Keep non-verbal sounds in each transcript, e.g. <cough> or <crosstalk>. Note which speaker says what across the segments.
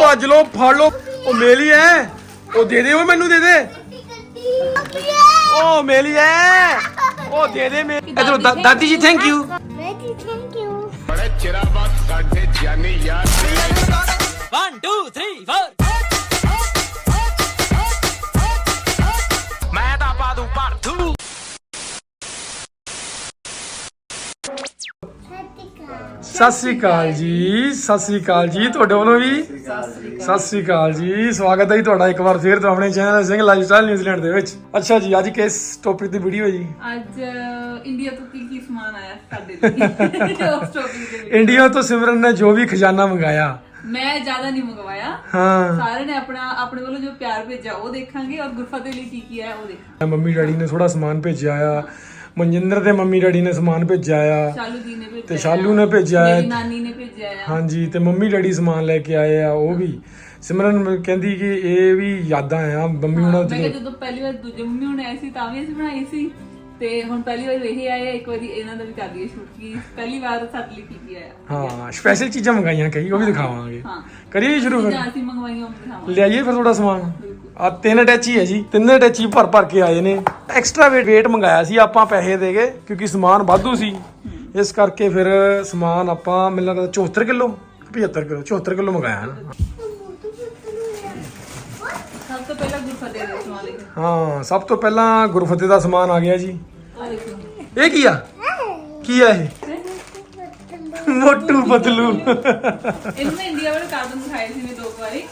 Speaker 1: ਭੱਜ ਲੋ ਫੜ ਲੋ ਉਹ ਮੇਲੀ ਐ। ਉਹ ਦੇ ਦੇ ਉਹ ਮੈਨੂੰ ਦੇ ਦੇ। ਉਹ ਮੇਲੀ ਐ। ਉਹ ਦੇ ਦੇ ਮੇ ਇਧਰੋਂ ਦਾਦੀ ਜੀ thank you
Speaker 2: Ready, thank you.
Speaker 3: ਬੜੇ ਚਿਰਾਂ ਬਾਅਦ ਸਾਡੇ ਜਾਨੀ ਯਾਰ। ਮਿਲੇ
Speaker 4: 1 2 3 4
Speaker 1: ਸਤਿ ਸ੍ਰੀ ਅਕਾਲ ਜੀ ਸਤਿ ਸ੍ਰੀ ਅਕਾਲ ਜੀ ਤੁਹਾਡੇ ਵੱਲੋਂ ਵੀ? ਸਤਿ ਸ੍ਰੀ ਅਕਾਲ ਜੀ ਸਵਾਗਤ ਹੈ ਜੀ ਤੁਹਾਡਾ ਇੱਕ ਵਾਰ ਫੇਰ ਤੋਂ ਆਪਣੇ ਚੈਨਲ ਸਿੰਘ ਲਾਈਫਸਟਾਈਲ ਨਿਊਜ਼ੀਲੈਂਡ ਦੇ ਵਿੱਚ। ਅੱਛਾ ਜੀ ਅੱਜ ਕਿਸ ਟੌਪਿਕ ਦੀ ਵੀਡੀਓ ਹੈ ਜੀ?
Speaker 5: ਅੱਜ ਇੰਡੀਆ ਤੋਂ ਕੀ ਕੀ ਸਮਾਨ ਆਇਆ ਸਾਡੇ ਲਈ? ਉਸ ਟੋਪਿਕ ਦੇ ਵਿੱਚ।
Speaker 1: ਇੰਡੀਆ ਤੋਂ ਸਿਮਰਨ ਨੇ ਜੋ ਵੀ ਖਜ਼ਾਨਾ ਮੰਗਾਇਆ।
Speaker 5: ਮੈਂ ਜ਼ਿਆਦਾ ਨਹੀਂ ਮੰਗਵਾਇਆ।
Speaker 1: ਹਾਂ।
Speaker 5: ਸਾਰਿਆਂ ਨੇ ਆਪਣਾ ਆਪਣੇ ਵੱਲੋਂ ਜੋ ਪਿਆਰ ਭੇਜਿਆ ਉਹ ਦੇਖਾਂਗੇ ਔਰ ਗੁਰਫਤਿਹ ਲਈ ਕੀ ਕੀ ਆਇਆ ਉਹ ਦੇਖਾਂਗੇ।
Speaker 1: ਮੰਮੀ ਡੈਡੀ ਨੇ ਥੋੜਾ ਸਮਾਨ ਭੇਜਿਆ ਆ। ਮਨਜਿੰਦਰ ਦੇ ਮੰਮੀ ਡੈਡੀ ਨੇ ਸਮਾਨ ਭੇਜਿਆ ਆ।
Speaker 5: ਸ਼ਾਲੂ ਜੀ ਨੇ ਭੇਜਿਆ
Speaker 1: ਤੇ ਸ਼ਾਲੂ ਨੇ ਭੇਜਿਆ
Speaker 5: ਮੇਰੀ
Speaker 1: ਹੈ
Speaker 5: ਨਾਨੀ ਨੇ ਭੇਜਿਆ ਆ।
Speaker 1: ਹਾਂਜੀ ਤੇ ਮੰਮੀ ਡੈਡੀ ਸਮਾਨ ਲੈ ਕੇ ਆਏ ਆ ਉਹ ਵੀ। ਸਿਮਰਨ ਕਹਿੰਦੀ ਕਿ ਇਹ ਵੀ ਯਾਦਾਂ ਆ ਮੰਮੀ ਉਹਨਾਂ
Speaker 5: ਮੈਂ ਕਿਹਾ
Speaker 1: ਦੀ
Speaker 5: ਜਦੋਂ ਪਹਿਲੀ ਵਾਰ ਦੂਜੇ ਮੰਮੀ ਹੁਣ ਆਏ ਸੀ ਤਾਂ ਵੀ ਅਸੀਂ ਬਣਾਈ ਸੀ। ਤੇ ਹੁਣ ਪਹਿਲੀ ਵਾਰ ਇਹ ਆਏ ਆ, ਇੱਕ ਵਾਰੀ ਇਹਨਾਂ ਦਾ ਵੀ ਕਰ ਦਈਏ ਸ਼ੂਟ ਕੀ ਪਹਿਲੀ ਵਾਰ ਸਾਡੇ ਲਈ ਕੀ ਕੀ ਆਇਆ।
Speaker 1: ਹਾਂ ਸਪੈਸ਼ਲ ਚੀਜ਼ਾਂ ਮੰਗਾਈਆਂ ਕਈ ਉਹ ਵੀ ਦਿਖਾਵਾਂਗੇ।
Speaker 5: ਹਾਂ।
Speaker 1: ਕਰੀਏ ਸ਼ੁਰੂ ਫਿਰ।
Speaker 5: ਜਾਂ ਅਸੀਂ ਮੰਗਵਾਈਆਂ ਉਹ ਵੀ ਦਿਖਾਵਾਂਗੇ
Speaker 1: ਲਿਆਈਏ ਫਿਰ ਥੋੜਾ ਸਮਾਨ। ਆ ਤਿੰਨ ਅਟੈਚੀ ਹੈ ਜੀ ਤਿੰਨੇ ਅਟੈਚੀ ਭਰ ਭਰ ਕੇ ਆਏ ਨੇ। ਐਕਸਟਰਾ weight weight ਮੰਗਾਇਆ ਸੀ ਆਪਾਂ ਪੈਸੇ ਦੇ ਕੇ ਕਿਉਂਕਿ ਸਮਾਨ ਵਾਧੂ ਸੀ। ਇਸ ਕਰਕੇ ਫਿਰ ਸਮਾਨ ਆਪਾਂ ਮੈਨੂੰ ਲੱਗਦਾ 74 ਕਿਲੋ 75 ਕਿਲੋ 74 ਕਿਲੋ ਮੰਗਾਇਆ ਨਾ।
Speaker 5: ਸਭ ਤੋਂ ਪਹਿਲਾਂ ਗੁਰਫਤਿਹ ਦੇ ਸਮਾਨ ਲਈ
Speaker 1: ਹਾਂ ਸਭ ਤੋਂ ਪਹਿਲਾਂ ਗੁਰਫਤਿਹ ਦਾ ਸਮਾਨ ਆ ਗਿਆ ਜੀ। ਇਹ ਕੀ ਆ? ਕੀ ਆ ਇਹ? ਮੋਟੂ ਪਤਲੂ
Speaker 5: ਇਹਨੂੰ ਮੈਂ ਇੰਡੀਆ ਵਾਲੇ ਕਾਰਟੂਨ ਦਿਖਾਏ ਸੀ ਮੈਂ ਦੋ ਵਾਰੀ।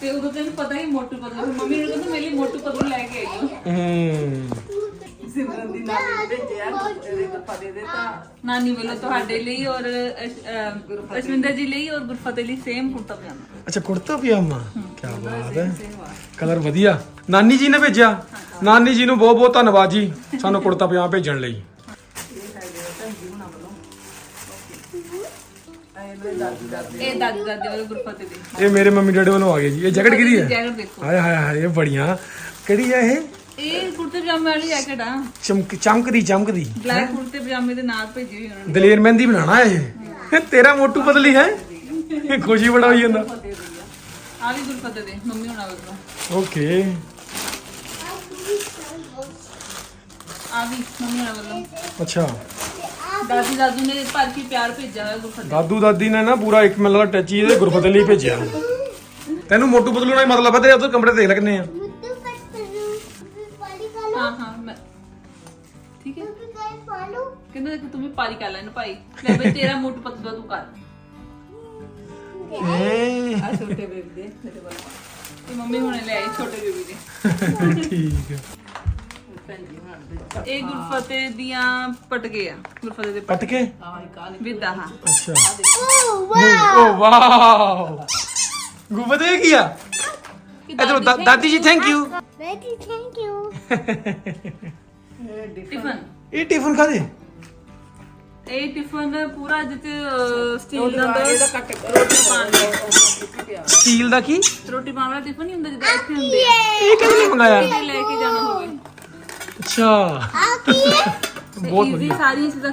Speaker 5: ਤੇ ਉਦੋਂ ਤੈਨੂੰ ਪਤਾ ਹੀ ਮੋਟੂ ਪਤਲੂ ਮੰਮੀ ਨੇ ਕਹਿੰਦਾ ਮੇਰੇ ਲਈ ਮੋਟੂ ਪਤਲੂ ਲੈ ਕੇ ਆਈ ਹੋ
Speaker 1: ਹੂੰ।
Speaker 5: ਸਿਮਰਨ ਦੀ ਨਾਨੀ ਭੇਜਿਆ ਇਹਦੇ ਗੁਰਫਤਿਹ ਦੇ ਤਾਂ। ਨਾਨੀ ਵੱਲੋਂ ਤੁਹਾਡੇ ਲਈ ਔਰ ਅਸ਼ਵਿੰਦਰ ਜੀ ਲਈ ਔਰ ਗੁਰਫਤਿਹ ਲਈ ਸੇਮ ਕੁੜਤਾ ਪਜਾਮਾ।
Speaker 1: ਅੱਛਾ ਕੁੜਤਾ ਪਜਾਮਾ? ਕੀ ਬਾਤ ਹੈ। ਕਲਰ ਵਧੀਆ। ਨਾਨੀ ਜੀ ਨੇ ਭੇਜਿਆ। ਨਾਨੀ ਜੀ ਨੂੰ ਬਹੁਤ ਬਹੁਤ ਧੰਨਵਾਦ ਜੀ। ਸਾਨੂੰ ਕੁੜਤਾ ਪਜਾਮਾ ਭੇਜਣ ਲਈ।
Speaker 5: ਇਹ ਦਾਦੀ ਦਾਦੀ ਵਾਲੇ ਗੁਰਫਤਿਹ ਦੇ
Speaker 1: ਇਹ ਮੇਰੇ ਮੰਮੀ ਡੈਡੀ ਵੱਲੋਂ ਆ ਗਏ ਜੀ। ਇਹ ਜੈਕਟ ਕਿਹਦੀ ਹੈ?
Speaker 5: ਜੈਕਟ ਦੇਖੋ।
Speaker 1: ਹਾਏ ਹਾਏ ਹਾਏ ਇਹ ਬੜੀਆਂ। ਕਿਹੜੀ ਹੈ ਇਹ?
Speaker 5: ਇਹ ਕੁੜਤੇ ਪਜਾਮੇ ਵਾਲੀ ਜੈਕਟ ਆ।
Speaker 1: ਚਮਕ ਚਮਕਦੀ ਚਮਕਦੀ।
Speaker 5: ਬਲੈਕ ਕੁੜਤੇ ਪਜਾਮੇ ਦੇ ਨਾਲ ਭੇਜੀ ਹੋਈ ਉਹਨਾਂ ਨੇ।
Speaker 1: ਦਲੇਰ ਮਹਿੰਦੀ ਬਣਾਣਾ ਇਹ। ਤੇਰਾ ਮੋਟੂ ਪਤਲੀ ਹੈ। ਖੁਸ਼ੀ ਬੜਾ ਹੋਈ ਜਾਂਦਾ।
Speaker 5: ਆ ਵੀ ਗੁਰਫਤਿਹ ਦੇ ਮੰਮੀ ਹੁਣਾਂ ਵੱਲੋਂ।
Speaker 1: ਓਕੇ।
Speaker 5: ਆ ਵੀ ਮੰਮੀ ਹੁਣਾਂ ਵੱਲੋਂ।
Speaker 1: ਅੱਛਾ।
Speaker 5: ਦਾਦੀ ਦਾਦੂ ਨੇ ਭਰ ਕੇ ਪਿਆਰ ਭੇਜਿਆ ਹੋਇਆ ਗੁਰਫਤਿਹ
Speaker 1: ਦਾਦੂ ਦਾਦੀ ਨੇ ਨਾ ਪੂਰਾ ਇੱਕ ਮਿਲਦਾ ਟੱਚੀ ਇਹਦੇ ਗੁਰਫਤਿਹ ਲਈ ਭੇਜਿਆ ਤੈਨੂੰ ਮੋਟੂ ਪਤਲੂ ਨਾਲ ਹੀ ਮਤਲਬ ਹੈ ਤੇਰੇ ਉਧਰ ਕਮਰੇ ਦੇਖ ਆ।
Speaker 2: Patru. Pali kalu.
Speaker 5: ਹਾਂ ਹਾਂ ਮੈਂ ਠੀਕ ਹੈ. ਕਹਿੰਦਾ ਤੂੰ ਵੀ ਪਾਰੀ ਕਰ ਲੈਣ ਭਾਈ। ਲੈ ਬਈ ਤੇਰਾ ਮੁੱਠ ਪਤਲਾ ਤੂੰ ਕਰ। ਆ ਛੋਟੇ ਬੇਬੀ ਦੇ ਮੇਰੇ ਕੋਲ ਤੇ ਮੰਮੀ ਹੁਣੇ ਲੈ ਆਈ ਛੋਟੇ ਬੇਬੀ ਦੇ
Speaker 1: ਠੀਕ ਹੈ
Speaker 5: ਇਹ ਗੁਰਫਤਿਹ ਦੀਆਂ ਪਟਕੇ ਆ ਗੁਰਫਤਿਹ ਦੇ
Speaker 1: ਕੱਟ ਕੇ
Speaker 5: ਵਿਦਾ ਹਾਂ
Speaker 1: ਅੱਛਾ
Speaker 2: Oh, wow.
Speaker 1: ਓ ਵਾਓ ਗੁਬਦੇ ਕੀ ਆ ਇਧਰੋਂ ਦਾਦੀ ਜੀ thank you
Speaker 2: Ready, thank you.
Speaker 5: Tiffin
Speaker 1: ਇਹ ਟਿਫਨ ਖਾਦੇ
Speaker 5: ਇਹ ਟਿਫਨ ਪੂਰਾ ਜਿੱਤੇ ਸਟੀਲ ਦਾ ਇਹਦਾ ਕੱਟ ਰੋਟੀ ਪਾਣ। ਲਈ
Speaker 1: ਸਟੀਲ ਦਾ ਕੀ?
Speaker 5: ਰੋਟੀ ਪਾਣ ਵਾਲਾ ਟਿਫਨ ਨਹੀਂ ਹੁੰਦਾ ਜਿੱਦਾਂ ਇੱਥੇ ਹੁੰਦੇ ਆ।
Speaker 1: ਇਹ ਕਿਹਨੇ ਲਈ ਮੰਗਾਇਆ?
Speaker 5: ਲੈ ਕੇ ਜਾਣਾ ਹੋਵੇ।
Speaker 1: ਅੱਛਾ। ਬਹੁਤ
Speaker 5: ਈਜ਼ੀ ਸਾਰੀ ਚੀਜ਼ਾਂ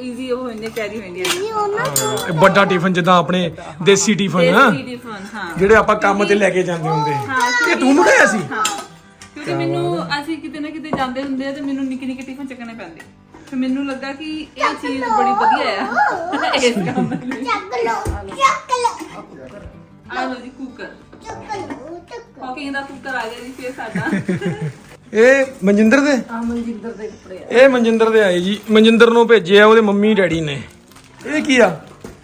Speaker 5: ਈਜ਼ੀ ਹੋ ਜਾਂਦੀਆਂ ਕੈਰੀ ਹੋ
Speaker 1: ਹਾਂ, ਇਹ ਵੱਡਾ ਟਿਫਨ ਜਿੱਦਾਂ ਆਪਣੇ ਦੇਸੀ ਟਿਫਨ ਆ
Speaker 5: ਦੇਸੀ ਟਿਫਨ ਹਾਂ।
Speaker 1: ਜਿਹੜੇ ਆਪਾਂ ਕੰਮ ਤੇ ਲੈ ਕੇ ਜਾਂਦੇ ਹੁੰਦੇ।
Speaker 5: ਹਾਂ
Speaker 1: ਇਹ ਤੂੰ ਮੰਗਾਇਆ ਸੀ?
Speaker 5: ਹਾਂ। ਕਿਉਂਕਿ ਮੈਨੂੰ ਅਸੀਂ ਕਿਤੇ ਨਾ ਕਿਤੇ ਜਾਂਦੇ ਹੁੰਦੇ ਆ ਤੇ ਮੈਨੂੰ ਨਿੱਕੇ ਨਿੱਕੇ ਟਿਫਨ ਚੱਕਣੇ ਪੈਂਦੇ। ਫਿਰ ਮੈਨੂੰ ਲੱਗਾ ਕਿ ਇਹ ਚੀਜ਼ ਬੜੀ ਵਧੀਆ ਆ। ਇਸ ਕੰਮ ਲਈ।
Speaker 2: Chakalo. Chakalo.
Speaker 5: ਆ ਲੋ ਜੀ ਕੁੱਕਰ. ਕੁਕਿੰਗ ਦਾ ਕੁੱਕਰ ਆ ਗਿਆ ਜੀ ਫਿਰ ਸਾਡਾ। <laughs>
Speaker 1: ਇਹ ਮਨਜਿੰਦਰ ਦੇ?
Speaker 5: ਆ ਮਨਜਿੰਦਰ ਦੇ ਕੱਪੜੇ ਆ।
Speaker 1: ਇਹ ਮਨਜਿੰਦਰ ਦੇ ਆਏ ਜੀ। ਮਨਜਿੰਦਰ ਨੂੰ ਭੇਜਿਆ ਉਹਦੇ ਮੰਮੀ ਡੈਡੀ ਨੇ। ਇਹ ਕੀ ਆ?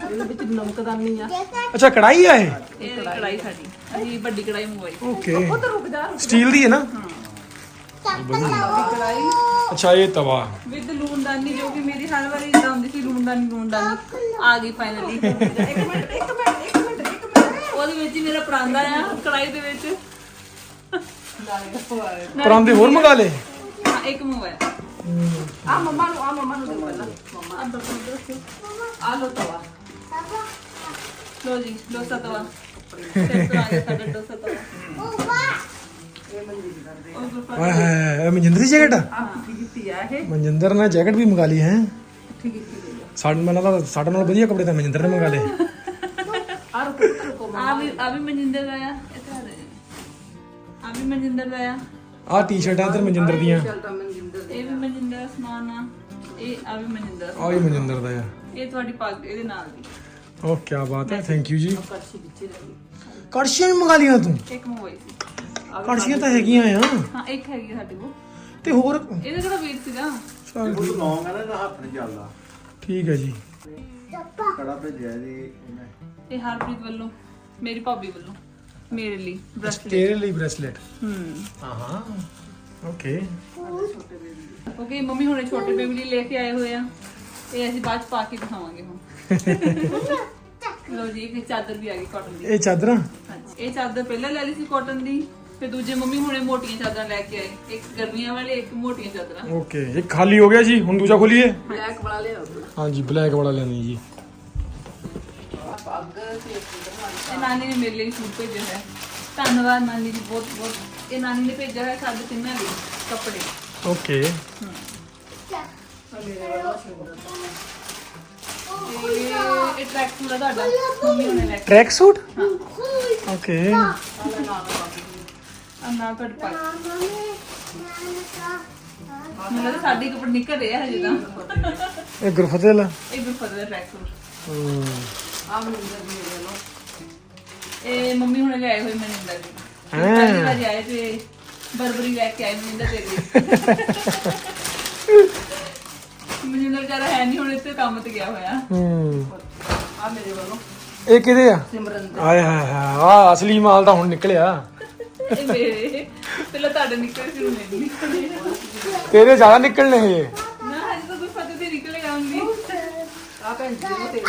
Speaker 5: ਇਹਦੇ ਵਿੱਚ ਨਮਕਦਾਨੀ ਆ।
Speaker 1: ਅੱਛਾ ਕੜਾਈ ਆ ਇਹ?
Speaker 5: ਇਹ ਕੜਾਈ ਸਾਡੀ। ਅਸੀਂ ਵੱਡੀ ਕੜਾਈ ਮੰਗਵਾਈ।
Speaker 1: ਓਕੇ
Speaker 5: ਰੁਕ ਜਾ
Speaker 1: ਸਟੀਲ ਦੀ ਹੈ ਨਾ?
Speaker 5: ਕੜਾਈ
Speaker 1: ਅੱਛਾ ਇਹ ਤਵਾ।
Speaker 5: ਵਿਦ ਲੂਣਦਾਨੀ ਜੋ ਕਿ ਮੇਰੀ ਹਰ ਵਾਰੀ ਇਦਾਂ ਹੁੰਦੀ ਸੀ ਲੂਣਦਾਨੀ ਲੂਣਦਾਨੀ। ਆ ਗਈ ਫਾਈਨਲੀ ਇੱਕ ਮਿੰਟ ਇੱਕ ਮਿੰਟ ਇੱਕ ਮਿੰਟ ਇੱਕ ਮਿੰਟ ਉਹਦੇ ਵਿੱਚ ਹੀ ਮੇਰਾ ਪਰਾਂਦਾ ਆ ਕੜਾਈ ਦੇ ਵਿੱਚ।
Speaker 1: ਪਰਾਂਦੇ ਹੋਰ ਮੰਗਾ ਲੇ
Speaker 5: ਹਾਂ ਇੱਕ ਮੰਗਵਾਇਆ। ਆ ਮੰਮਾ ਨੂੰ ਆ ਮੰਮਾ ਨੂੰ ਦੇ ਪਹਿਲਾਂ। ਮੰਮਾ ਤੋਂ ਆ ਲੋ ਤਵਾ। ਲੋ ਜੀ ਡੋਸਾ ਤਵਾ। ਟੈਸਟ ਆ ਗਿਆ ਸਾਡਾ ਡੋਸਾ ਤਵਾ.
Speaker 1: ਹਾਏ ਇਹ ਮਨਜਿੰਦਰ ਦੀ ਜੈਕਟ ਆ?
Speaker 5: ਆ ਕੀਤੀ ਆ ਇਹ।
Speaker 1: ਮਨਜਿੰਦਰ ਨੇ ਜੈਕਟ ਵੀ ਮੰਗਾ ਲਈ ਹੈ? ਸਾਡੇ ਨਾਲ ਸਾਡੇ ਨਾਲ ਵਧੀਆ ਕੱਪੜੇ ਤਾਂ ਮਨਜਿੰਦਰ ਨੇ ਮੰਗਾ ਲਏ।
Speaker 5: ਆ ਰੁਕੋ ਰੁਕੋ ਆ ਵੀ ਆ ਵੀ ਮਨਜਿੰਦਰ ਦਾ ਆ ਇੱਥੇ ਆ ਦੇ। ਆ ਵੀ ਮਨਜਿੰਦਰ ਦਾ ਆ।
Speaker 1: ਆਹ ਟੀ-ਸ਼ਰਟਾਂ ਇਧਰ ਮਨਜਿੰਦਰ ਦੀਆਂ।
Speaker 5: ਇਹ ਵੀ ਮਨਜਿੰਦਰ ਦਾ ਸਮਾਨ ਆ। ਇਹ ਆ ਵੀ ਮਨਜਿੰਦਰ ਦਾ।
Speaker 1: ਆਹ ਵੀ ਮਨਜਿੰਦਰ ਦਾ ਆ।
Speaker 5: ਇਹ ਤੁਹਾਡੀ ਪੱਗ ਇਹਦੇ ਨਾਲ ਦੀ।
Speaker 1: ਓਹ ਕੀ ਬਾਤ ਹੈ ਥੈਂਕ ਯੂ ਜੀ। ਮੰਗਾ ਲੀਆਂ ਤੂੰ?
Speaker 5: ਇੱਕ ਮੰਗਵਾਈ ਸੀ।
Speaker 1: ਕੜਛੀਆਂ ਤਾਂ ਹੈਗੀਆਂ ਆ।
Speaker 5: ਹਾਂ ਇੱਕ ਹੈਗੀ ਆ ਸਾਡੇ ਕੋਲ।
Speaker 1: ਤੇ ਹੋਰ?
Speaker 5: ਇਹਦੇ ਕਿਹੜਾ weight ਸੀਗਾ?
Speaker 1: ਚੱਲ
Speaker 6: ਉਹ ਲੌਂਗ ਆ ਨਾ ਇਹਦਾ ਹੱਥ ਨਹੀਂ ਚੱਲਦਾ।
Speaker 1: ਠੀਕ ਹੈ ਜੀ।
Speaker 6: ਕੜਾ ਭੇਜਿਆ ਜੀ
Speaker 5: ਇਹ ਹਰਪ੍ਰੀਤ ਵੱਲੋਂ ਮੇਰੀ ਭਾਬੀ ਵੱਲੋਂ ਮੇਰੇ ਲਈ ਬ੍ਰੈਸਲੇਟ।
Speaker 1: ਤੇਰੇ ਲਈ ਬ੍ਰੈਸਲੇਟ?
Speaker 5: ਹੂੰ।
Speaker 1: ਹਾਂ ਹਾਂ ਓਕੇ।
Speaker 5: ਓਕੇ ਮੰਮੀ ਹੁਣੇ ਛੋਟੇ ਬੇਬੀ ਲਈ ਲੈ ਕੇ ਆਏ ਹੋਏ ਆ। ਇਹ ਅਸੀਂ ਬਾਅਦ ਚ ਪਾ ਕੇ ਦਿਖਾਵਾਂਗੇ ਹੁਣ। ਲੋ ਜੀ ਇੱਕ ਚਾਦਰ ਵੀ ਆ ਗਈ ਕਾਟਨ ਦੀ।
Speaker 1: ਇਹ ਚਾਦਰਾਂ?
Speaker 5: ਹਾਂਜੀ ਇਹ ਚਾਦਰ ਪਹਿਲਾਂ ਲੈ ਲਈ ਸੀ ਕਾਟਨ ਦੀ। ਫਿਰ ਦੂਜੇ ਮੰਮੀ ਹੁਣੇ ਮੋਟੀਆਂ ਚਾਦਰਾਂ ਲੈ ਕੇ ਆਏ ਇੱਕ ਗਰਮੀਆਂ ਵਾਲੇ ਇੱਕ ਮੋਟੀਆਂ ਚਾਦਰਾਂ
Speaker 1: ਓਕੇ ਇੱਕ ਖਾਲੀ ਹੋ ਗਿਆ ਜੀ ਹੁਣ ਦੂਜਾ ਖੋਲੀਏ
Speaker 5: ਬਲੈਕ ਵਾਲਾ ਲਿਆਓ
Speaker 1: ਹਾਂਜੀ ਬਲੈਕ ਵਾਲਾ ਲੈਣੀ ਜੀ
Speaker 5: ਇਹ ਨਾਨੀ ਨੇ ਮੇਰੇ ਲਈ ਸੂਟ ਭੇਜਿਆ ਹੈ ਧੰਨਵਾਦ ਨਾਨੀ ਜੀ ਬਹੁਤ ਬਹੁਤ ਇਹ ਨਾਨੀ ਨੇ ਭੇਜਿਆ ਹੈ ਸਾਡੇ ਤਿੰਨਾਂ ਲਈ ਕੱਪੜੇ
Speaker 1: ਓਕੇ
Speaker 5: ਇਹ ਇਹ ਟਰੈਕ ਸੂਟ ਆ ਤੁਹਾਡਾ। ਮੰਮੀ ਹੁਣੇ ਲੈ ਕੇ।
Speaker 1: ਟਰੈਕ ਸੂਟ ਓਕੇ
Speaker 5: ਆ ਨਾਲ ਤੁਹਾਡੇ ਪਾ ਮੈਨੂੰ ਲੱਗਦਾ ਸਾਡੇ ਕੱਪੜੇ ਨਿਕਲ ਰਹੇ ਆ ਹਜੇ ਤਾਂ।
Speaker 1: ਇਹ ਗੁਰਫਤਿਹ ਵਾਲਾ?
Speaker 5: ਇਹ ਗੁਰਫਤ ਦਾ ਟਰੈਕ ਸੂਟ
Speaker 1: ਹਮ,
Speaker 5: ਇਹ ਮੰਮੀ ਹੁਣੇ ਲਿਆਏ ਹੋਏ ਮਨਿੰਦਰ ਜੀ
Speaker 1: ਹੈਂ।
Speaker 5: ਪਹਿਲੀ ਵਾਰ ਆਏ ਤੇ ਬਰਬਰੀ ਲੈ ਕੇ ਆਏ ਮਨਿੰਦਰ ਦੇ ਲਈ ਮਨਿੰਦਰ ਜਰਾ ਹੈ ਨਹੀਂ ਹੁਣ ਇੱਥੇ ਕੰਮ ਤੇ ਗਿਆ ਹੋਇਆ।
Speaker 1: ਹਮ
Speaker 5: ਆ ਮੇਰੇ ਵੱਲੋਂ।
Speaker 1: ਇਹ ਕਿਹਦੇ ਆ?
Speaker 5: ਸਿਮਰਨ ਦੇ।
Speaker 1: ਆਏ ਹਾਏ ਹਾਏ ਆ ਅਸਲੀ ਮਾਲ ਤਾਂ ਹੁਣ ਨਿਕਲਿਆ।
Speaker 5: ਇਹ ਮੇਰੇ ਪਹਿਲਾਂ ਤੁਹਾਡੇ ਨਿਕਲ ਫਿਰ ਮੇਰੇ ਨਿਕਲੇ।
Speaker 1: ਤੇਰੇ ਜ਼ਿਆਦਾ ਨਿਕਲਣੇ ਇਹ।
Speaker 5: ਨਾ ਹਜੇ ਤਾਂ ਗੁਰਫਤ ਤੇ ਨਿਕਲੇ ਆਉਂਗੀ। ਆ ਭੈਣ ਜੀ ਉਹ ਤੇਰੇ।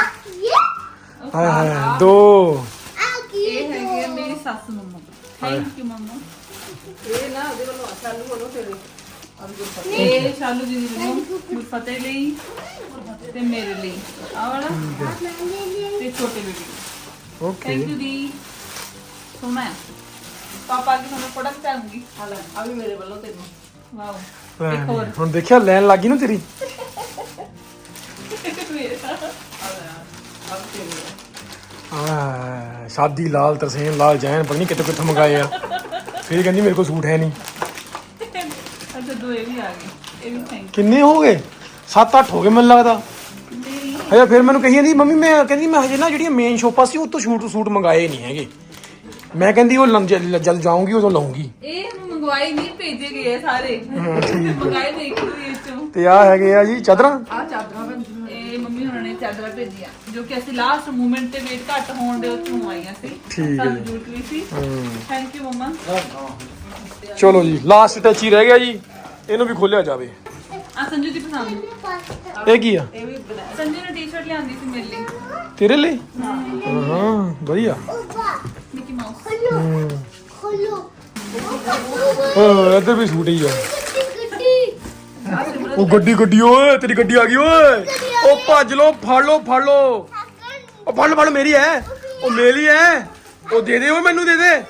Speaker 1: ਹਾਏ ਹਾਏ ਦੋ।
Speaker 5: ਇਹ ਹੈਗੀ ਆ ਮੇਰੀ ਸੱਸ ਮੰਮਾ। ਥੈਂਕ ਯੂ ਮੰਮਾ। ਇਹ ਨਾ ਉਹਦੇ ਵੱਲੋਂ ਸ਼ਾਲੂ ਵੱਲੋਂ ਤੇਰੇ। ਇਹ ਸ਼ਾਲੂ ਜੀ ਦੀ ਵੱਲੋਂ ਗੁਰਫਤਿਹ ਲਈ ਤੇ ਮੇਰੇ ਲਈ। ਆ ਵਾਲਾ ਤੇ ਛੋਟੇ ਬੇਬੀ
Speaker 1: ਓਕੇ
Speaker 5: ਥੈਂਕ ਯੂ ਦੀ। ਸੋਨਾ ਪਾਪਾ ਕੀ ਤੁਹਾਨੂੰ ਪ੍ਰੋਡਕਟ ਆਉਂਗੀ ਆ ਲੈ ਆ ਵੀ ਮੇਰੇ ਵੱਲੋਂ ਤੈਨੂੰ। ਵਾਓ ਇੱਕ ਹੋਰ।
Speaker 1: ਹੁਣ ਦੇਖਿਆ ਲੈਣ ਲੱਗੀ ਨਾ ਤੇਰੀ?
Speaker 5: ਮੇਰਾ ਆ ਲੈ ਆ ਵੀ ਤੇਰੇ
Speaker 1: ਆ ਸ਼ਾਦੀ ਲਾਲ ਤਰਸੇਮ ਲਾਲ ਜੈਨ ਪਤਾ ਨਹੀਂ ਕਿੱਥੇ ਕਿੱਥੇ ਮੰਗਾਏ ਆ। ਫਿਰ ਕਹਿੰਦੀ ਮੇਰੇ ਕੋਲ ਸੂਟ ਹੈ ਨਹੀਂ।
Speaker 5: ਅੱਛਾ ਦੋ ਇਹ ਵੀ ਆ ਗਏ। ਇਹ ਵੀ ਥੈਂਕ
Speaker 1: ਕਿੰਨੇ ਹੋ ਗਏ? 7-8 ਹੋ ਗਏ ਮੈਨੂੰ ਲੱਗਦਾ। ਹਜੇ ਫਿਰ ਮੈਨੂੰ ਕਹੀ ਜਾਂਦੀ ਮੰਮੀ ਮੈਂ ਕਹਿੰਦੀ ਮੈਂ ਹਜੇ ਨਾ ਜਿਹੜੀਆਂ ਮੇਨ ਸ਼ੋਪਾਂ ਸੀ ਉਹ ਤੋਂ ਸ਼ੂਟ ਸੂਟ ਮੰਗਾਏ ਨਹੀਂ ਹੈਗੇ। ਮੈਂ ਕਹਿੰਦੀ ਉਹ ਲੰਜ- ਜਦ ਜਾਊਂਗੀ ਉਦੋਂ ਲਵਾਂਗੀ
Speaker 5: ਇਹ ਮੰਗਵਾਈ ਨਹੀਂ ਭੇਜੇ ਗਏ ਆ ਸਾਰੇ। ਮੰਗਾਏ ਨਹੀਂ ਵੀ ਇਸ ਚੋਂ
Speaker 1: ਤੇ ਆ ਹੈਗੇ ਆ ਜੀ ਚਾਦਰਾਂ?
Speaker 5: ਆ ਚਾਦਰਾਂ ਇਹ ਮੰਮੀ ਹੁਣਾਂ ਨੇ ਚਾਦਰਾਂ ਭੇਜੀਆਂ ਜੋ ਕਿ ਅਸੀਂ ਲਾਸਟ ਮੂਮੈਂਟ ਤੇ ਵੇਟ ਘੱਟ ਹੋਣ ਦੇ ਉੱਤੇ ਮੰਗਵਾਈਆਂ ਸੀ।
Speaker 1: ਠੀਕ ਹੈ
Speaker 5: ਸਾਨੂੰ ਜ਼ਰੂਰਤ ਵੀ ਸੀ। ਥੈਂਕ ਯੂ ਮਮਾ
Speaker 1: ਚਲੋ ਜੀ ਲਾਸਟ ਟੱਚ ਹੀ ਰਹਿ ਗਿਆ ਜੀ। ਇਹਨੂੰ ਵੀ ਖੋਲਿਆ ਜਾਵੇ।
Speaker 5: ਆ ਸੰਜੂ ਦੀ ਪਸੰਦ।
Speaker 1: ਇਹ ਕੀ ਆ?
Speaker 5: ਇਹ ਵੀ ਸੰਜੂ ਨੇ ਟੀ-ਸ਼ਰਟ ਲਿਆਂਦੀ ਸੀ ਮੇਰੇ ਲਈ।
Speaker 1: ਤੇਰੇ ਲਈ? ਹਾਂ ਵਧੀਆ।
Speaker 5: ਮਿਕੀ ਮਾਊਸ
Speaker 1: ਓਏ ਇੱਧਰ ਵੀ ਸੂਟ ਹੀ ਆ।
Speaker 2: ਗੱਡੀ
Speaker 1: ਉਹ ਗੱਡੀ ਗੱਡੀ ਓਏ ਤੇਰੀ ਗੱਡੀ ਆ ਗਈ ਓਏ। ਉਹ ਭੱਜ ਲੋ ਫੜ ਲੋ ਫੜ। ਲੋ ਉਹ ਫੜ ਲੋ ਫੜ ਲਓ, ਮੇਰੀ ਐ। ਉਹ ਮੇਰੀ ਐ। ਉਹ ਦੇ ਦੇ ਓਏ ਮੈਨੂੰ ਦੇ ਦੇ।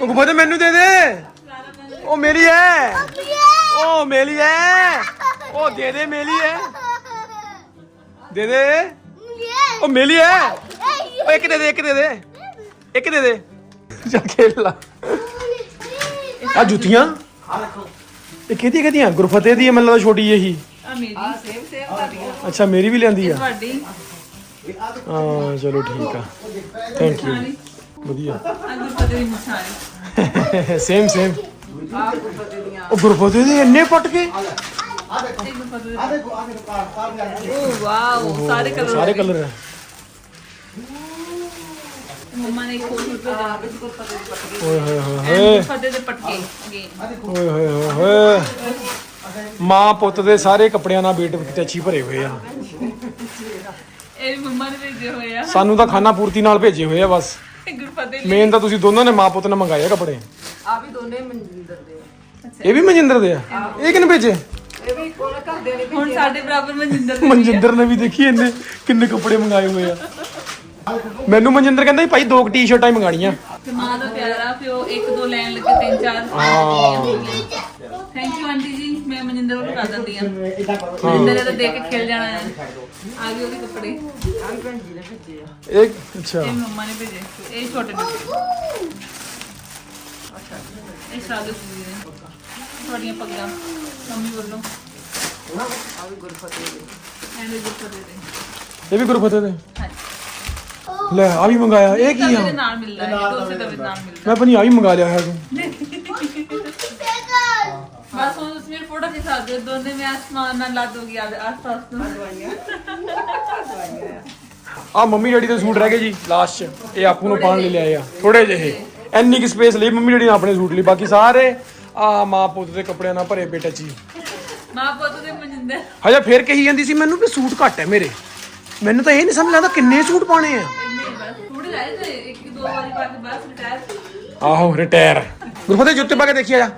Speaker 1: ਉਹ ਗੁਫਾ ਮੈਨੂੰ ਦੇ ਦੇ। ਉਹ ਮੇਰੀ ਐ। ਉਹ ਮੇਰੀ ਐ। ਉਹ ਦੇ ਦੇ ਮੇਰੀ ਐ। ਦੇ ਦੇ। ਉਹ ਮੇਰੀ ਐ। ਉਹ ਇੱਕ ਦੇ ਦੇ ਇੱਕ ਦੇ ਦੇ। ਇੱਕ ਦੇ ਦੇ ਜਾ ਖੇਲ ਲਾ ਆ ਜੁੱਤੀਆਂ ਇਹ ਕਿਹਦੀ ਕਿਹਦੀਆਂ ਗੁਰਫਤਿਹ ਦੀ ਹੈ ਮੈਨੂੰ ਲੱਗਦਾ ਛੋਟੀ ਜਿਹੀ
Speaker 5: ਆ ਮੇਰੀ ਸੇਮ ਸੇਮ ਤੁਹਾਡੀਆਂ
Speaker 1: ਅੱਛਾ ਮੇਰੀ ਵੀ ਲਿਆਂਦੀ ਆ
Speaker 5: ਤੁਹਾਡੀ
Speaker 1: ਹਾਂ ਚਲੋ ਠੀਕ ਆ ਥੈਂਕ ਯੂ ਵਧੀਆ
Speaker 5: ਆ ਗੁਰਪਤੇ ਦੀ ਨਿਸ਼ਾਨੀ
Speaker 1: ਸੇਮ ਸੇਮ ਉਹ ਗੁਰਫਤਿਹ ਦੀ ਇੰਨੇ ਪੱਟ ਕੇ
Speaker 5: ਇਹ ਗੁਰਪਤੇ
Speaker 6: ਆ ਦੇਖੋ ਆ ਦੇਖੋ ਕਾਰ ਕਾਰ ਲਿਆ ਕੇ
Speaker 5: ਓ ਵਾਓ ਸਾਰੇ ਕਲਰ
Speaker 1: ਸਾਰੇ ਕਲਰ ਹੈ
Speaker 5: ਮੰਮਾ ਨੇ ਇੱਕ ਹੋਰ ਸੂਟ ਭੇਜਿਆ। ਵਿੱਚ ਗੁਰਪਤੇ ਦੇ ਪਟਕੇ
Speaker 1: ਓਏ ਹੋਏ ਹੋਏ
Speaker 5: ਐਂਡ
Speaker 1: ਹੋਏ।
Speaker 5: ਗੁਰਪਤੇ ਦੇ ਪਟਕੇ ਅਗੇਨ
Speaker 1: ਓਏ ਹੋਏ ਹੋਏ ਹੋਏ। ਮਾਂ ਪੁੱਤ ਦੇ ਸਾਰੇ ਕੱਪੜਿਆਂ ਨਾਲ ਬੇਟ ਟੱਚੀ ਭਰੇ ਹੋਏ ਆ।
Speaker 5: ਇਹ ਵੀ ਮੰਮਾ ਨੇ ਭੇਜੇ ਹੋਏ ਆ।
Speaker 1: ਸਾਨੂੰ ਤਾਂ ਖਾਣਾ ਪੂਰਤੀ ਨਾਲ ਭੇਜੇ ਹੋਏ ਆ ਬਸ।
Speaker 5: ਲਈ
Speaker 1: ਮੇਨ ਤਾਂ ਤੁਸੀਂ ਦੋਨਾਂ ਨੇ ਮਾਂ ਪੁੱਤ ਨੇ ਮੰਗਾਏ ਆ ਕੱਪੜੇ।
Speaker 7: ਆ ਵੀ ਦੋਨੇ ਮਨਜਿੰਦਰ ਦੇ ਆ।
Speaker 1: ਇਹ ਵੀ ਮਨਜਿੰਦਰ ਦੇ ਆ? ਇਹ ਕਿਹਨੇ ਭੇਜੇ?
Speaker 7: ਇਹ ਵੀ ਕੋਲ ਘਰਦੇ ਨੇ
Speaker 5: ਹੁਣ ਸਾਡੇ ਬਰਾਬਰ ਮਨਜਿੰਦਰ ਦੇ।
Speaker 1: ਮਨਜਿੰਦਰ ਨੇ ਵੀ ਦੇਖੀ ਇਹਨੇ ਕਿੰਨੇ ਕੱਪੜੇ ਮੰਗਾਏ ਹੋਏ ਆ। ਮੈਨੂੰ ਮਨਜਿੰਦਰ ਕਹਿੰਦਾ ਸੀ ਭਾਈ ਦੋ ਟੀ-ਸ਼ਰਟਾਂ ਹੀ ਮੰਗਾਣੀਆਂ
Speaker 5: ਤੇ ਮਾਂ ਦਾ ਪਿਆਰਾ ਫਿਰ ਉਹ ਇੱਕ ਦੋ ਲੈਣ ਲੱਗੇ ਤਿੰਨ ਚਾਰ
Speaker 1: ਹਾਂ।
Speaker 5: ਥੈਂਕ ਯੂ ਆਂਟੀ ਜੀ ਮੈਂ ਮਨਿੰਦਰ ਨੂੰ ਕਰ ਦਿੰਦੀ ਆ
Speaker 6: ਇਦਾਂ ਕਰੋ
Speaker 5: ਮਨਿੰਦਰ ਤਾਂ ਦੇਖ ਕੇ ਖੇਲ ਜਾਣਾ ਹੈ। ਆ ਗਏ ਉਹਦੇ ਕੱਪੜੇ।
Speaker 1: ਇਹ ਅੱਛਾ।
Speaker 5: ਇਹ ਮੰਮਾ ਨੇ ਭੇਜੇ। ਇਹ ਛੋਟੇ ਨੇ ਇਹ ਸ਼ਾਲੂ ਜੀ ਨੇ। ਤੁਹਾਡੀਆਂ ਪੱਗਾਂ ਮੰਮੀ ਵੱਲੋਂ।
Speaker 7: ਆ ਵੀ ਗੁਰਫਤਿਹ ਦੇ।
Speaker 5: ਐਂਡ ਗੁਰਫਤਿਹ ਦੇ।
Speaker 1: ਇਹ ਵੀ ਗੁਰਫਤਿਹ ਦੇ?
Speaker 5: ਹਾਂਜੀ।
Speaker 1: ਲੈ ਆ ਵੀ ਮੰਗਾਇਆ ਇਹ ਕੀ ਆ
Speaker 5: ਇਹਦੇ ਨਾਲ ਮਿਲਦਾ ਹੈ ਦੋਸੇ ਦਾ ਵੀ ਨਾਲ ਮਿਲਦਾ
Speaker 1: ਮੈਂ ਪਨੀ ਆ ਵੀ ਮੰਗਾ ਲਿਆ ਹੈ ਤੂੰ
Speaker 5: बस वो उसमें फोटो खिंचा दो दोनों में आसमान ना ला दोगी आस पास तो
Speaker 1: ਆ ਮੰਮੀ ਡੈਡੀ ਦੇ ਸੂਟ ਰਹਿ ਗਏ ਜੀ ਲਾਸਟ ਚ ਇਹ ਆਪੂ ਨੂੰ ਪਾਣ ਲਈ ਲਿਆਏ ਆ ਥੋੜੇ ਜਿਹੇ ਐਨੀ ਕਿ ਸਪੇਸ ਲਈ ਮੰਮੀ ਡੈਡੀ ਨੇ ਆਪਣੇ ਸੂਟ ਲਈ ਬਾਕੀ ਸਾਰੇ ਆ ਮਾਂ ਪੁੱਤ ਦੇ ਕੱਪੜਿਆਂ ਨਾਲ ਭਰੇ ਪੇਟੇ ਚ ਹੀ
Speaker 5: माँ पोतो दे मजिंदर
Speaker 1: ਹਜੇ ਫੇਰ ਕਹੀ ਜਾਂਦੀ ਸੀ ਮੈਨੂੰ ਵੀ ਸੂਟ ਘੱਟ ਹੈ ਮੇਰੇ ਮੈਨੂੰ ਤਾਂ ਇਹ ਨਹੀਂ ਸਮਝ ਲੱਗਦਾ ਕਿੰਨੇ ਸੂਟ ਪਾਣੇ ਆ
Speaker 5: ਆਏ
Speaker 1: ਆਹੋ ਰਿਟਾਇਰ ਗੁਰਫਤੇ ਜੁੱਤੇ ਪਾ ਕੇ ਦੇਖਿਆ ਜਾ।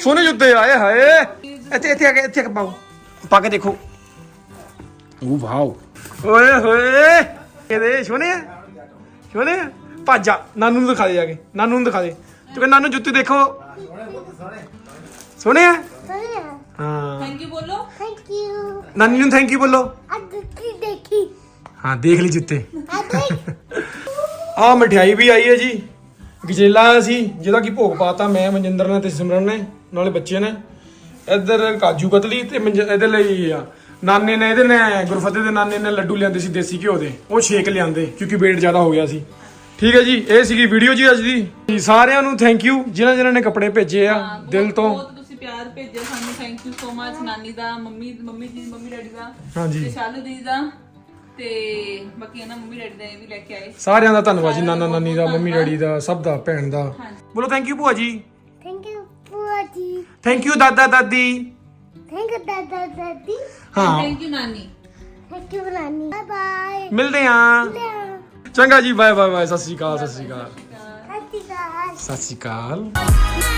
Speaker 1: ਸੋਨੇ ਜੁੱਤੇ ਆਏ ਹਾਏ। ਇੱਥੇ ਇੱਥੇ ਆ ਕੇ ਇੱਥੇ ਪਾਓ। ਪਾ ਕੇ ਦੇਖੋ। ਉਹ ਵਾਓ। ਓਏ ਹੋਏ ਇਹਦੇ ਸੋਨੇ ਆ। ਸੋਨੇ ਭੱਜ ਜਾ ਨਾਨੂ ਨੂੰ ਦਿਖਾ ਦੇ ਜਾ ਕੇ। ਨਾਨੂ ਨੂੰ ਦਿਖਾ ਦੇ। ਤੂੰ ਕਹਿੰਦਾ ਨਾਨੂ ਜੁੱਤੀ ਦੇਖੋ। ਸੋਹਣੇ ਹਾਂ।
Speaker 5: ਥੈਂਕ ਯੂ ਬੋਲੋ।
Speaker 2: Thank you.
Speaker 1: ਨਾਨੀ ਨੂੰ ਥੈਂਕ ਯੂ ਬੋਲੋ।
Speaker 2: I did it.
Speaker 1: ਹਾਂ ਦੇਖ ਲਈ ਜੁੱਤੇ।
Speaker 2: I did. <laughs>
Speaker 1: ਆ ਮਠਿਆਈ ਵੀ ਆਈ ਹੈ ਜੀ। ਗਜੇਲਾ ਸੀ ਜਿਹਦਾ ਕੀ ਭੋਗ ਪਾਤਾ ਮੈਂ ਮਨਜਿੰਦਰ ਨੇ ਤੇ ਸਿਮਰਨ ਨੇ ਨਾਲੇ ਬੱਚੇ ਨੇ। ਇੱਧਰ ਕਾਜੂ ਕਤਲੀ ਤੇ ਮੰਜ- ਇਹਦੇ ਲਈ ਆ। ਨਾਨੇ ਨੇ ਇਹਦੇ ਨੇ ਗੁਰਫਤਿਹ ਦੇ ਨਾਨੇ ਨੇ ਲੱਡੂ ਲਿਆਂਦੇ ਸੀ ਦੇਸੀ ਘਿਓ ਦੇ। ਉਹ ਛੇਕ ਲਿਆਂਦੇ ਕਿਉਂਕਿ weight ਜ਼ਿਆਦਾ ਹੋ ਗਿਆ ਸੀ। ਠੀਕ ਹੈ ਜੀ ਇਹ ਸੀਗੀ ਵੀਡੀਓ ਜੀ ਅੱਜ ਦੀ। ਜੀ, ਸਾਰਿਆਂ ਨੂੰ ਥੈਂਕ ਯੂ ਜਿਨ੍ਹਾਂ ਜਿਨ੍ਹਾਂ ਨੇ ਕੱਪੜੇ ਭੇਜੇ ਆ ਦਿਲ ਤੋਂ।
Speaker 5: ਬਹੁਤ ਤੁਸੀਂ ਪਿਆਰ ਭੇਜਿਆ ਸਾਨੂੰ ਥੈਂਕ ਯੂ ਸੋ ਮਚ ਨਾਨੀ ਦਾ ਮੰਮੀ ਮੰਮੀ ਜੀ ਮੰਮੀ ਡੈਡੀ ਦਾ
Speaker 1: ਹਾਂਜੀ।
Speaker 5: ਤੇ ਸ਼ਾਲੂ ਦੀ ਦਾ। ਤੇ ਬਾਕੀ ਇਹਨਾਂ ਮੰਮੀ ਡੈਡੀ ਦਾ ਇਹ ਵੀ ਲੈ ਕੇ ਆਏ।
Speaker 1: ਸਾਰਿਆਂ ਦਾ ਧੰਨਵਾਦ ਜੀ ਨਾਨਾ ਨਾਨੀ ਦਾ ਮੰਮੀ ਡੈਡੀ ਦਾ ਸਭ ਦਾ ਭੈਣ ਦਾ। ਬੋਲੋ ਥੈਂਕ ਯੂ ਭੂਆ ਜੀ।
Speaker 2: ਥੈਂਕ ਯੂ ਪੂਆ ਜੀ।
Speaker 1: ਥੈਂਕ ਯੂ ਦਾਦਾ ਦਾਦੀ।
Speaker 2: ਥੈਂਕ ਯੂ ਦਾਦਾ ਦਾਦੀ।
Speaker 1: ਹਾਂ।
Speaker 5: ਥੈਂਕ ਯੂ ਨਾਨੀ।
Speaker 2: ਥੈਂਕ ਯੂ ਨਾਨੀ। ਬਾਏ ਬਾਏ
Speaker 1: ਮਿਲਦੇ ਆਂ ਚੰਗਾ ਜੀ ਬਾਏ ਬਾਏ ਬਾਏ ਸਤਿ ਸ਼੍ਰੀ ਅਕਾਲ ਸਤਿ ਸ਼੍ਰੀ ਅਕਾਲ।
Speaker 2: ਸਤਿ ਸ਼੍ਰੀ ਅਕਾਲ।
Speaker 1: ਸਤਿ ਸ਼੍ਰੀ ਅਕਾਲ।